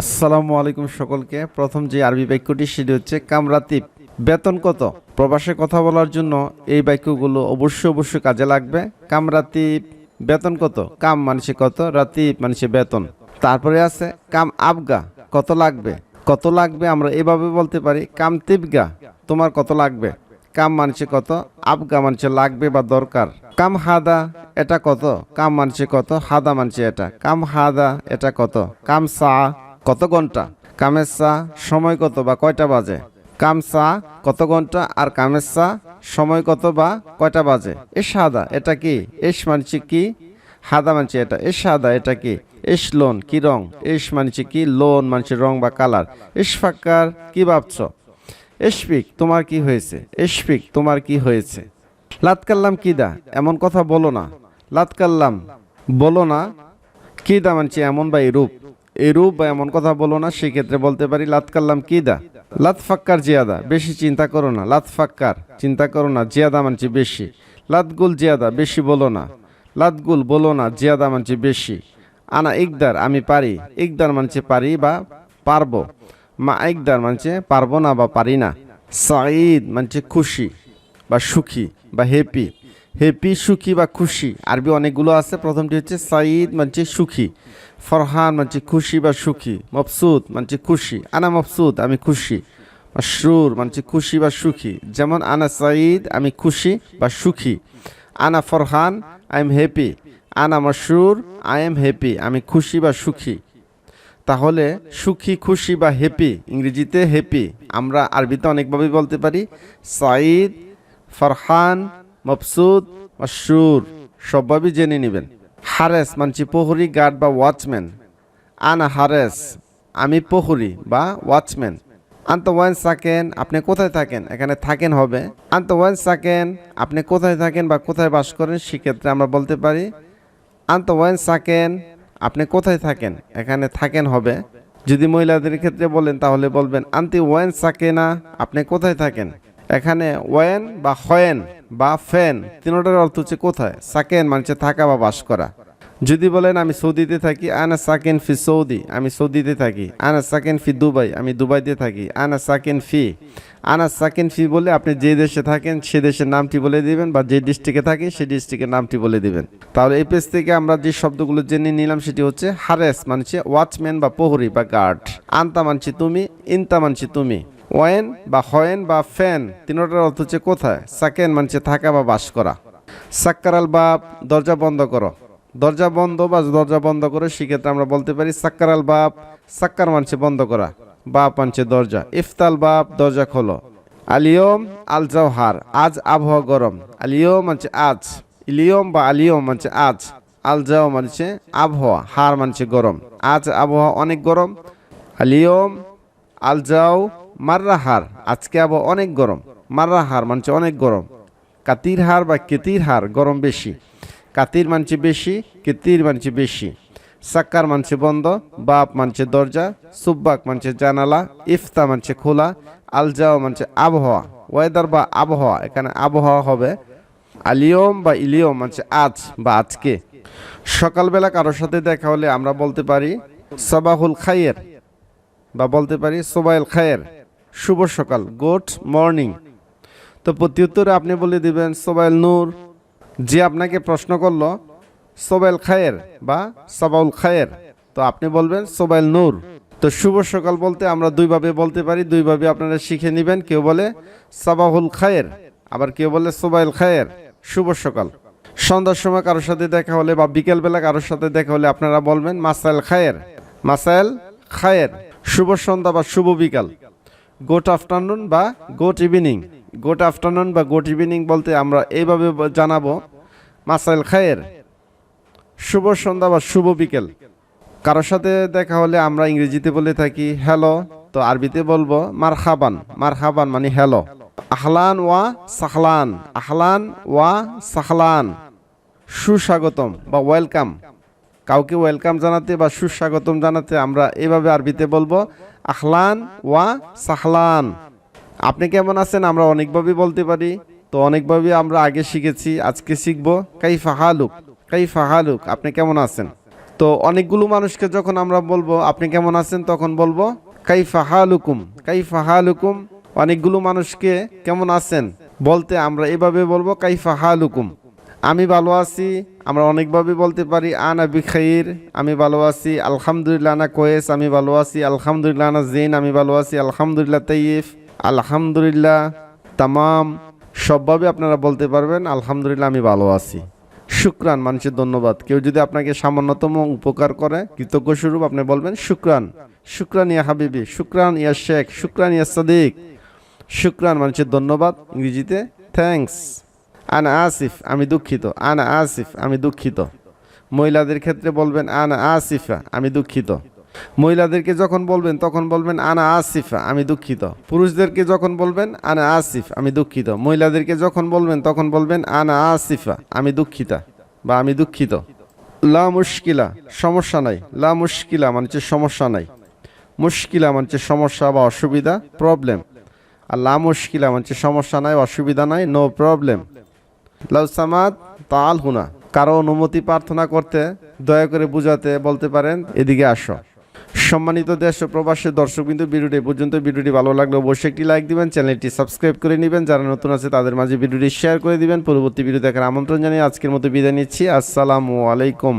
আসসালামু আলাইকুম সকলকে। প্রথম যে আরবি বাক্যটি, সেটি হচ্ছে কামরাতিব বেতন কত? প্রবাসে কথা বলার জন্য এই বাক্যগুলো অবশ্যই অবশ্যই কাজে লাগবে। কামরাতিব বেতন কত? কাম মানুষে কত? রাতিব মানুষে বেতন। তারপরে আছে, কাম আবগা, কত লাগবে? কত লাগবে আমরা এভাবে বলতে পারি, কাম তিবগা, তোমার কত লাগবে? কাম মানুষে কত? আবগা মানুষে লাগবে বা দরকার। কাম হাদা, এটা কত? কাম মানুষে কত? হাদা মানুষে এটা। কাম হাদা, এটা কত? কাম সা কত ঘণ্টা? কামের সা সময় কত বা কয়টা বাজে? কাম সা কত ঘণ্টা আর কামের সা সময় কত বা কয়টা বাজে? এ সাদা এটা কি? এস মানছি কি? হাদা মানছি এটা। এ সাদা এটা কি? এস লোন, কি রং? এস মানছি কি? লোন মানছি রং বা কালার। এস ফাক্কার, কি ভাবছ? এশফিক, তোমার কি হয়েছে? এশফিক, তোমার কি হয়েছে? লাতকাল্লাম কিদা? এমন কথা বলো না। লাতকাল্লাম, বলো না। কিদা মানছি এমন বা এরূপ? এরূপ বা এমন কথা বলো না, সেক্ষেত্রে বলতে পারি লাতকাল্লাম কিদা লাত ফাক্কার জিয়াদা, বেশি চিন্তা করো না লাত ফাক্কার চিন্তা করো না, জিয়াদা মানছি বেশি। লাতগুল জিয়াদা, বেশি বলো না। লাতগুল বলো না, জিয়াদা মানছি বেশি। আনা ইকদার, আমি পারি। ইকদার মানছি পারি বা পারব। মা একদার মানছে পারব না বা পারি না। সাঈদ মানছে খুশি বা সুখী বা হ্যাপি হ্যাপি সুখী বা খুশি? আরবি অনেকগুলো আছে। প্রথমটি হচ্ছে সাঈদ, মানছে সুখী। ফরহান, মানছে খুশি বা সুখী। মফসুদ, মানছে খুশি। আনা মফসুদ, আমি খুশি। মাসরুর মানছে খুশি বা সুখী। যেমন, আনা সাঈদ, আমি খুশি বা সুখী। আনা ফরহান, আই এম হ্যাপি। আনা মশরুর, আই এম হ্যাপি, আমি খুশি বা সুখী। তাহলে, সুখী, খুশি বা হ্যাপি, ইংরেজিতে হ্যাপি। আমরা আরবিতে অনেকভাবে বলতে পারি। সাঈদ, ফরহান মফসুদ মশরুর সবভাবেই জেনে নেবেন। হারেস মানছি প্রহরী, গার্ড বা ওয়াচম্যান। আনা হারেস, আমি প্রহরী বা ওয়াচম্যান। আন্ত ওয়ান সাকেন, আপনি কোথায় থাকেন? এখানে থাকেন হবে। আন্ত ওয়ান সাকেন, আপনি কোথায় থাকেন বা কোথায় বাস করেন, সেক্ষেত্রে আমরা বলতে পারি আন্ত ওয়ান সাকেন, আপনি কোথায় থাকেন? এখানে থাকেন হবে। যদি মহিলাদের ক্ষেত্রে বলেন, তাহলে বলবেন, আন্তি ওয়েন সাকেনা, আপনি কোথায় থাকেন? এখানে ওয়েন বা হয়েন বা ফেন তিনোটার অর্থ হচ্ছে কোথায়? সাকেন মানে থাকা বা বাস করা। যদি বলেন আমি সৌদিতে থাকি, আনা সাকেন ফি সৌদি, আমি সৌদিতে থাকি। আনা সাকেন ফি দুবাই, আমি দুবাইতে থাকি। আনা সাকেন ফি, আনা সাকেন ফি বলে আপনি যে দেশে থাকেন, সে দেশের নামটি বলে দিবেন বা যে ডিস্ট্রিক্টে থাকি সেই ডিস্ট্রিক্টের নামটি বলে দিবেন। তাহলে এই পেজ থেকে আমরা যে শব্দগুলো জেনে নিলাম, সেটি হচ্ছে হারেস মানছে ওয়াচম্যান বা প্রহরী বা গার্ড। আন্তা মানছি তুমি, ইনতা মানছি তুমি। ওয়েন বা হয়েন বা ফ্যান তিনোটার অর্থ হচ্ছে কোথায়? সাকেন মানছে থাকা বা বাস করা। সাক্কারাল বাপ দরজা বন্ধ করো। দরজা বন্ধ বা দরজা বন্ধ করে, সেক্ষেত্রে আমরা বলতে পারি সাক্কারাল বাপ সাক্কার মানছে বন্ধ করা। বাপ মানছে দরজা। ইফতাল বাপ দরজা খোলো। আলিয়ম আল জওহার আজ আবহাওয়া গরম। আলিয়ম মানছে আজ। ইলিয়ম বা আলিয়ম মানছে আজ। আল জাও মানছে আবহাওয়া, হার মানছে গরম। আজ আবহাওয়া অনেক গরম। আলিয়ম আল যাও মাররা হার আজকে আবহাওয়া অনেক গরম। মাররা হার মানছে অনেক গরম। কাতির হার বা কেতির হার গরম বেশি। কাতির মানছে বেশি, কেতির মানছে বেশি। সাক্কার মানছে বন্ধ, বাপ মানছে দরজা, সুব্বাক মানছে জানালা, ইফতা মানছে খোলা, আলজাও মানছে আবহাওয়া। ওয়েদার বা আবহাওয়া, এখানে আবহাওয়া হবে। আলিয়ম বা ইলিয়ম মানছে আজ বা আজকে। সকালবেলা কারোর সাথে দেখা হলে আমরা বলতে পারি, সবাহুল খাইয়ের বা বলতে পারি, সোবাইল খায়ের শুভ সকাল, গুড মর্নিং। তো প্রত্যুত্তরে আপনি বলে দিবেন, সোবাইল নূর। যে আপনাকে প্রশ্ন করল, সোবাইল খায়ের বা সবাউল খায়ের, তো আপনি বলবেন, সোবাইল নূর। তো শুভ সকাল বলতে আমরা দুইভাবে বলতে পারি, দুইভাবে আপনারা শিখে নেবেন। কেউ বলে সাবাহুল খায়ের, আবার কেউ বলে, সোবাইল খায়ের। শুভ সকাল। সন্ধ্যার সময় কারোর সাথে দেখা হলে বা বিকেলবেলা কারোর সাথে দেখা হলে আপনারা বলবেন, মাসাইল খায়ের। মাসাইল খায়ের। শুভ সন্ধ্যা বা শুভ বিকাল। গুড আফটারনুন বা গুড ইভিনিং গুড আফটারনুন বা গুড ইভিনিং বলতে আমরা এইভাবে জানাব। মাসাইল খায়ের, শুভ সন্ধ্যা বা শুভ বিকেল। কারোর সাথে দেখা হলে আমরা ইংরেজিতে বলে থাকি হ্যালো তো আরবিতে বলব মার খাবান মার খাবান মানে হ্যালো আহলান ওয়া সাহলান। আহলান ওয়া সাহলান। সুস্বাগতম বা ওয়েলকাম। কাউকে ওয়েলকাম জানাতে বা সুস্বাগতম জানাতে আমরা এভাবে আরবিতে বলব আহলান ওয়া সাহলান। আপনি কেমন আছেন? আমরা অনেকভাবে বলতে পারি। তো অনেকভাবে আমরা আগে শিখেছি, আজকে শিখব কাই ফাহালুক কাই ফাহালুক আপনি কেমন আছেন? তো অনেকগুলো মানুষকে যখন আমরা বলব, আপনি কেমন আছেন? তখন বলব কাইফা হালুকুম কাই হালুকুম। অনেকগুলো মানুষকে কেমন আছেন? বলতে আমরা এভাবে বলব কাইফা হালুকুম। আমি ভালো আছি, আমরা অনেকভাবে বলতে পারি, আনা বিখাইর, আমি ভালো আছি, আলহামদুলিল্লাহ আনা কোয়েস, আমি ভালো আছি, আলহামদুলিল্লাহ আনা জিন, আমি ভালো আছি, আলহামদুলিল্লাহ তৈফ আলহামদুলিল্লাহ তামাম, সবভাবে আপনারা বলতে পারবেন, আলহামদুলিল্লাহ আমি ভালো আছি। শুক্রান, মানুষের ধন্যবাদ। কেউ যদি আপনাকে সামান্যতম উপকার করে কৃতজ্ঞ স্বরূপ আপনি বলবেন, শুক্রান শুক্রান ইয়া হাবিবি, শুক্রান ইয়া শেখ, শুক্রান ইয়া সাদিক, শুক্রান, মানুষের ধন্যবাদ ইংরেজিতে থ্যাঙ্কস আনা আসিফ, আমি দুঃখিত। আনা আসিফ, আমি দুঃখিত। মহিলাদের ক্ষেত্রে বলবেন, আনা আসিফা, আমি দুঃখিত। মহিলাদেরকে যখন বলবেন, তখন বলবেন, আনা আসিফা, আমি দুঃখিত। পুরুষদেরকে যখন বলবেন, আনা আসিফ, আমি দুঃখিত। মহিলাদেরকে যখন বলবেন, তখন বলবেন, আনা আসিফা, আমি দুঃখিতা বা আমি দুঃখিত। লা মুশকিলা, সমস্যা নাই। লা মুশকিলা মানে হচ্ছে সমস্যা নাই। মুশকিলা মানে হচ্ছে সমস্যা বা অসুবিধা প্রবলেম আর লা মুশকিলা মানে হচ্ছে সমস্যা নাই, অসুবিধা নাই নো প্রবলেম লাউ সামাদ তাল হুনা। কারও অনুমতি প্রার্থনা করতে দয়া করে বুঝাতে বলতে পারেন, এদিকে আসো। সম্মানিত দেশ ও প্রবাসের দর্শক কিন্তু ভিডিওটি পর্যন্ত, ভিডিওটি ভালো লাগলে অবশ্যই একটি লাইক দিবেন, চ্যানেলটি সাবস্ক্রাইব করে নেবেন, যারা নতুন আছে তাদের মাঝে ভিডিওটি শেয়ার করে দিবেন, পরবর্তী ভিডিও দেখার আমন্ত্রণ জানিয়ে আজকের মতো বিদায় নিচ্ছি, আসসালামু আলাইকুম।